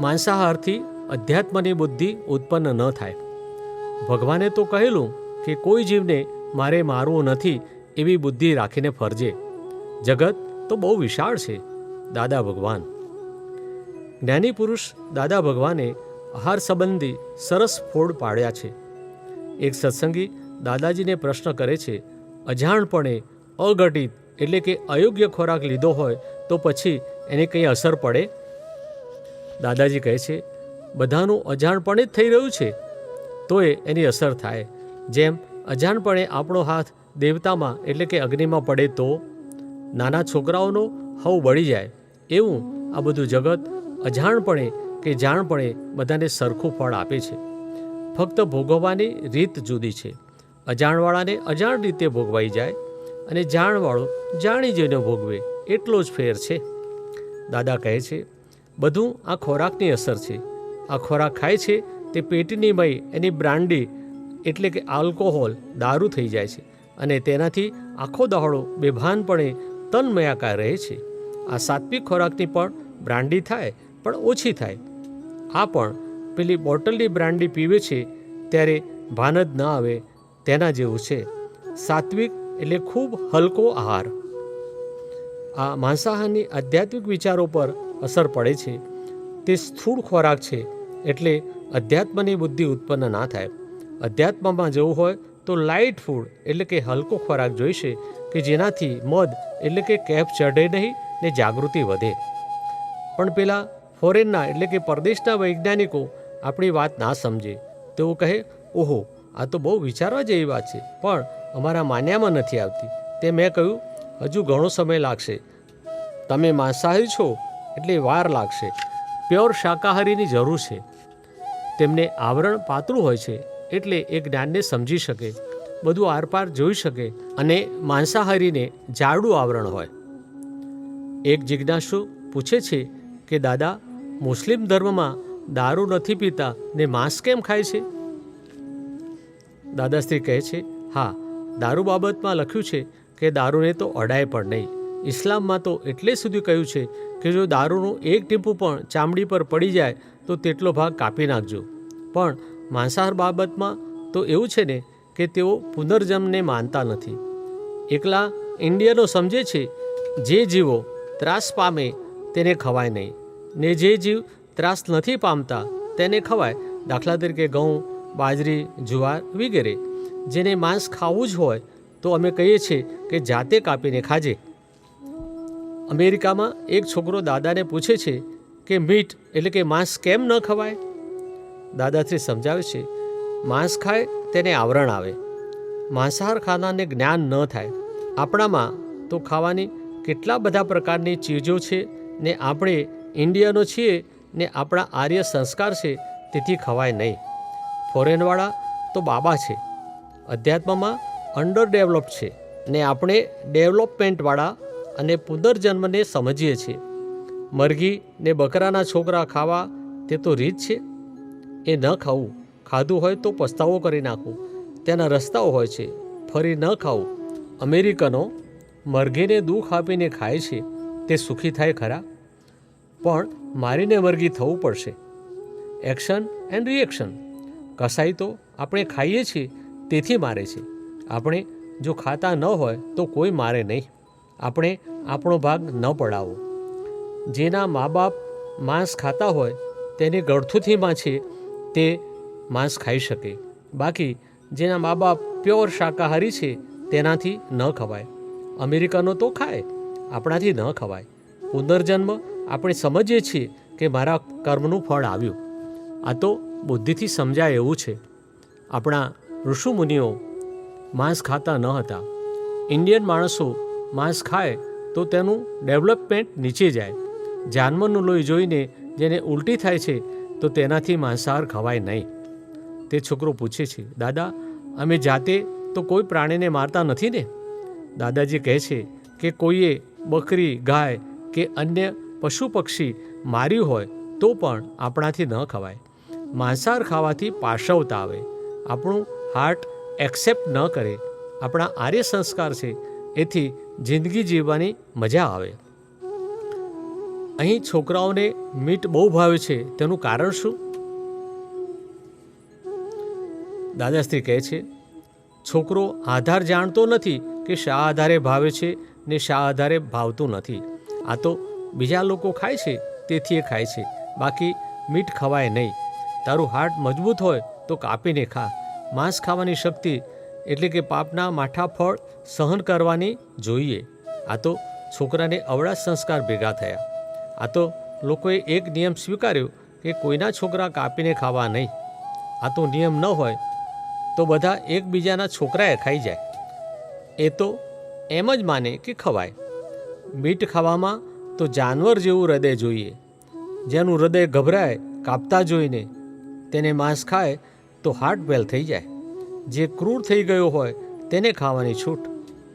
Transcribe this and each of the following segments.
માંસાહારથી અધ્યાત્મની બુદ્ધિ ઉત્પન્ન ન થાય. ભગવાને તો કહેલું કે કોઈ જીવને મારે મારવું નથી એવી બુદ્ધિ રાખીને ફરજે. જગત તો બહુ વિશાળ છે, દાદા ભગવાન. જ્ઞાની પુરુષ દાદા ભગવાને આહાર સંબંધી સરસ ફોડ પાડ્યા છે. એક સત્સંગી દાદાજીને પ્રશ્ન કરે છે, અજાણપણે અઘટિત એટલે કે અયોગ્ય ખોરાક લીધો હોય તો પછી એને કંઈ અસર પડે? દાદાજી કહે છે, બધાનું અજાણપણે જ થઈ રહ્યું છે. તોય એની અસર થાય. જેમ અજાણપણે આપણો હાથ દેવતામાં એટલે કે અગ્નિમાં પડે તો નાના છોકરાઓનો હવ બળી જાય. એવું આ બધું જગત અજાણપણે કે જાણપણે બધાને સરખું ફળ આપે છે. ફક્ત ભોગવવાની રીત જુદી છે. અજાણવાળાને અજાણ રીતે ભોગવાઈ જાય અને જાણવાળો જાણી જોઈને ભોગવે. એટલો જ ફેર છે. દાદા કહે છે બધું આ ખોરાકની અસર છે. આ ખોરાક ખાય છે, તે પેટની મય એની બ્રાન્ડી એટલે કે આલ્કોહોલ દારૂ થઈ જાય છે અને તેનાથી આખો દહાડો બેભાનપણે તન્મયાકાર રહે છે. આ સાત્વિક ખોરાકની પણ બ્રાન્ડી થાય, પણ ઓછી થાય. આ પણ પેલી બોટલની બ્રાન્ડી પીવે છે, ત્યારે ભાન જ ન આવે તેના જેવું છે. સાત્વિક એટલે ખૂબ હલકો આહાર. આ માંસાહારની આધ્યાત્મિક વિચારો પર અસર પડે છે. તે સ્થૂળ ખોરાક છે, એટલે અધ્યાત્મની બુદ્ધિ ઉત્પન્ન ના થાય. અધ્યાત્મમાં જવું હોય તો લાઇટ ફૂડ એટલે કે હલકો ખોરાક જોઈશે, કે જેનાથી મદ એટલે કે કેફ ચઢે નહીં, ને જાગૃતિ વધે. પણ પેલા ફોરેનના એટલે કે પરદેશના વૈજ્ઞાનિકો આપણી વાત ના સમજે. તેઓ કહે, ઓહો, આ તો બહુ વિચારવા જેવી વાત છે, પણ અમારા માન્યામાં નથી આવતી. તે મેં કહ્યું હજુ ઘણો સમય લાગશે. તમે માંસાહારી છો એટલે વાર લાગશે. પ્યોર શાકાહારીની જરૂર છે. તેમને આવરણ પાતળું હોય છે એટલે એ જ્ઞાનને સમજી શકે, બધું આરપાર જોઈ શકે અને માંસાહારીને જાડું આવરણ હોય. એક જિજ્ઞાસુ પૂછે છે કે, દાદા, મુસ્લિમ ધર્મમાં દારૂ નથી પીતા ને માંસ કેમ ખાય છે? દાદાશ્રી કહે છે, હા, દારૂ બાબતમાં લખ્યું છે કે દારૂને તો અડાય પણ નહીં. ઇસ્લામમાં તો એટલે સુધી કહ્યું છે કે જો દારૂનું એક ટીપું પણ ચામડી પર પડી જાય, તો તેટલો ભાગ કાપી નાખજો. પણ માંસાહાર બાબતમાં તો એવું છે ને કે તેઓ પુનર્જન્મને માનતા નથી. એકલા ઇન્ડિયનો સમજે છે, જે જીવો ત્રાસ પામે તેને ખવાય નહીં. ને જે જીવ ત્રાસ નથી પામતા તેને ખવાય. દાખલા તરીકે ઘઉં, બાજરી, જુવાર વગેરે, જેને માંસ ખાવું જ હોય તો અમે કહીએ છીએ કે જાતે કાપીને ખાજે. અમેરિકામાં એક છોકરો દાદાને પૂછે છે કે મીટ એટલે કે માંસ કેમ ન ખવાય? દાદાશ્રી સમજાવે છે, માંસ ખાય તેને આવરણ આવે. માંસાહાર ખાનારને જ્ઞાન ન થાય. આપણામાં તો ખાવાની કેટલા બધા પ્રકારની ચીજો છે ને આપણે ઇન્ડિયનો છીએ ને આપણા આર્ય સંસ્કાર છે તેથી ખવાય નહીં. ફોરેનવાળા તો બાબા છે. અધ્યાત્મમાં અંડર ડેવલપ છે ને આપણે ડેવલપમેન્ટવાળા અને પુનર્જન્મને સમજીએ છીએ. મરઘી ને બકરાના છોકરા ખાવા તે તો રીત છે. એ ન ખાવું, ખાધું હોય તો પસ્તાવો કરી નાખવું, તેના રસ્તાઓ હોય છે, ફરી ન ખાવું. અમેરિકનો મરઘીને દુઃખ આપીને ખાય છે, તે સુખી થાય ખરા? પણ મારીને મરઘી થવું પડશે. Action and reaction. કસાઈ તો આપણે ખાઈએ છીએ, તેથી મારે છે. આપણે જો ખાતા ન હોય તો કોઈ મારે નહીં. આપણે આપણો ભાગ ન પડાવો. જેના મા બાપ માંસ ખાતા હોય તેની ગળથુથી માછે તે માંસ ખાઈ શકે. બાકી જેના મા બાપ પ્યોર શાકાહારી છે તેનાથી ન ખવાય. અમેરિકનો તો ખાય, આપણાથી ન ખવાય. પુનર્જન્મ આપણે સમજીએ છીએ કે મારા કર્મનું ફળ આવ્યું. આ તો બુદ્ધિથી સમજાય એવું છે. આપણા ઋષુમુનિઓ માંસ ખાતા ન હતા. ઇન્ડિયન માણસો માંસ ખાય તો તેનું ડેવલપમેન્ટ નીચે જાય. જાનવરનું લોહી જોઈને જેને ઉલટી થાય છે તો તેનાથી માંસાહાર ખવાય નહીં. તે છોકરો પૂછે છે, દાદા, અમે જાતે તો કોઈ પ્રાણીને મારતા નથી ને? દાદાજી કહે છે કે કોઈએ બકરી, ગાય કે અન્ય પશુ પક્ષી માર્યું હોય તો પણ આપણાથી ન ખવાય. માંસાહાર ખાવાથી પાશવતા આવે. આપણું હાર્ટ એક્સેપ્ટ ન કરે, આપણા આર્ય સંસ્કાર છે, એથી જિંદગી જીવવાની મજા આવે. અહીં છોકરાઓને મીટ બહુ ભાવે છે, તેનું કારણ શું? દાદાશ્રી કહે છે, છોકરો આધાર જાણતો નથી કે શા આધારે ભાવે છે ને શા આધારે ભાવતું નથી. આ તો બીજા લોકો ખાય છે, તેથી એ ખાય છે. બાકી મીઠ ખવાય નહીં. તારું હાર્ટ મજબૂત હોય તો કાપીને ખા. માંસ ખાવાની શક્તિ એટલે કે પાપના માઠા ફળ સહન કરવાની જોઈએ. આ તો છોકરાને અવળા સંસ્કાર ભેગા થયા. આ તો લોકોએ એક નિયમ સ્વીકાર્યો કે કોઈના છોકરા કાપીને ખાવા નહીં. આ તો નિયમ ન હોય તો બધા એકબીજાના છોકરાએ ખાઈ જાય. એ તો એમ જ માને કે ખવાય. મીઠ ખાવામાં તો જાનવર જેવું હૃદય જોઈએ. જેનું હૃદય ગભરાય કાપતા જોઈને તેને માંસ ખાય તો હાર્ટ વેલ થઈ જાય. જે ક્રૂર થઈ ગયો હોય તેને ખાવાની છૂટ.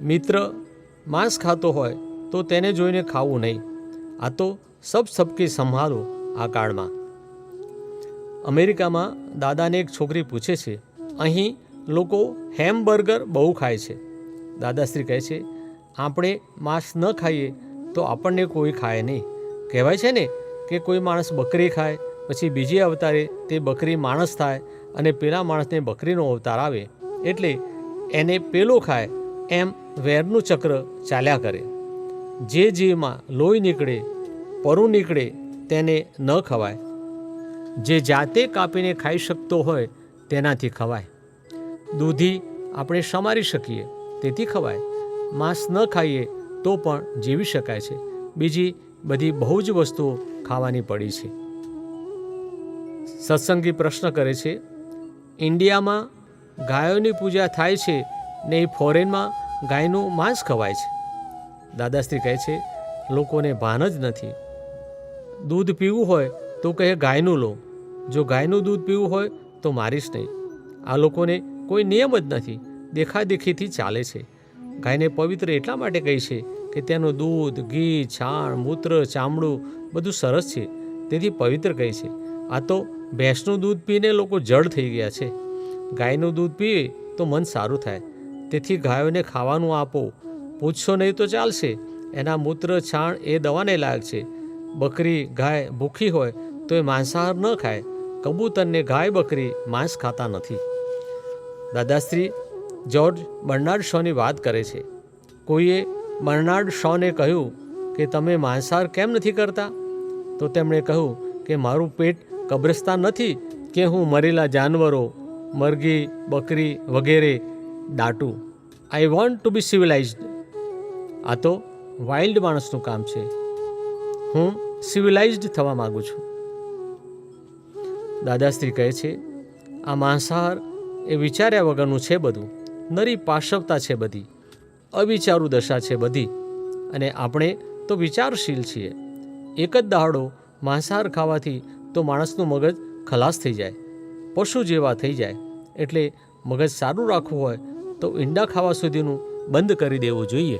મિત્ર માંસ ખાતો હોય તો તેને જોઈને ખાવું નહીં. આ તો સબ સબકી સંભાળો આ કાળમાં. અમેરિકામાં દાદાને એક છોકરી પૂછે છે, અહીં લોકો હેમબર્ગર બહુ ખાય છે. દાદાશ્રી કહે છે, આપણે માંસ ન ખાઈએ તો આપણને કોઈ ખાય નહીં. કહેવાય છે ને કે કોઈ માણસ બકરી ખાય પછી બીજી અવતારે તે બકરી માણસ થાય અને પેલા માણસને બકરીનો અવતાર આવે એટલે એને પેલો ખાય એમ વેરનું ચક્ર ચાલ્યા કરે. જે જીવમાં લોહી નીકળે, પરું નીકળે તેને ન ખવાય. જે જાતે કાપીને ખાઈ શકતો હોય તેનાથી ખવાય. દૂધી આપણે સમારી શકીએ તેથી ખવાય. માંસ ન ખાઈએ તો પણ જીવી શકાય છે. બીજી બધી બહુ જ વસ્તુઓ ખાવાની પડી છે. સત્સંગી પ્રશ્ન કરે છે, ઇન્ડિયામાં ગાયોની પૂજા થાય છે ને એ ફોરેનમાં ગાયનું માંસ ખવાય છે? દાદાશ્રી કહે છે, લોકોને ભાન જ નથી. દૂધ પીવું હોય તો કહે, ગાયનું લો. જો ગાયનું દૂધ પીવું હોય તો મારીશ નહીં. આ લોકોને કોઈ નિયમ જ નથી. દેખાદેખીથી ચાલે છે. ગાયને પવિત્ર એટલા માટે કહી છે કે તેનું દૂધ, ઘી, છાણ, મૂત્ર, ચામડું બધું સરસ છે. તેથી પવિત્ર કહે છે. આ તો ભેંસનું દૂધ પીને લોકો જડ થઈ ગયા છે. ગાયનું દૂધ પીએ તો મન સારું થાય. તેથી ગાયોને ખાવાનું આપો. પૂછશો નહીં તો ચાલશે. એના મૂત્ર, છાણ એ દવાને લાયક છે. બકરી, ગાય ભૂખી હોય તો એ માંસાહાર ન ખાય. કબૂતરને ગાય બકરી માંસ ખાતા નથી. દાદાશ્રી જ્યોર્જ બર્નાર્ડ શોની વાત કરે છે. કોઈએ બર્નાર્ડ શોને કહ્યું કે, તમે માંસાહાર કેમ નથી કરતા? તો તેમણે કહ્યું કે, મારું પેટ કબ્રસ્તાન નથી કે હું મરેલા જાનવરો, મરઘી, બકરી વગેરે દાટું. આઈ વોન્ટ ટુ બી સિવિલાઇઝડ આ તો વાઇલ્ડ માણસનું કામ છે. હું સિવિલાઇઝડ થવા માગું છું. દાદાશ્રી કહે છે, આ માંસાહાર એ વિચાર્યા વગરનું છે બધું. નરી પાશવતા છે બધી. અવિચારુ દશા છે બધી. અને આપણે તો વિચારશીલ છીએ. એક જ દહાડો માંસાહાર ખાવાથી તો માણસનું મગજ ખલાસ થઈ જાય, પશુ જેવા થઈ જાય. એટલે મગજ સારું રાખવું હોય તો ઈંડા ખાવા સુધીનું બંધ કરી દેવું જોઈએ.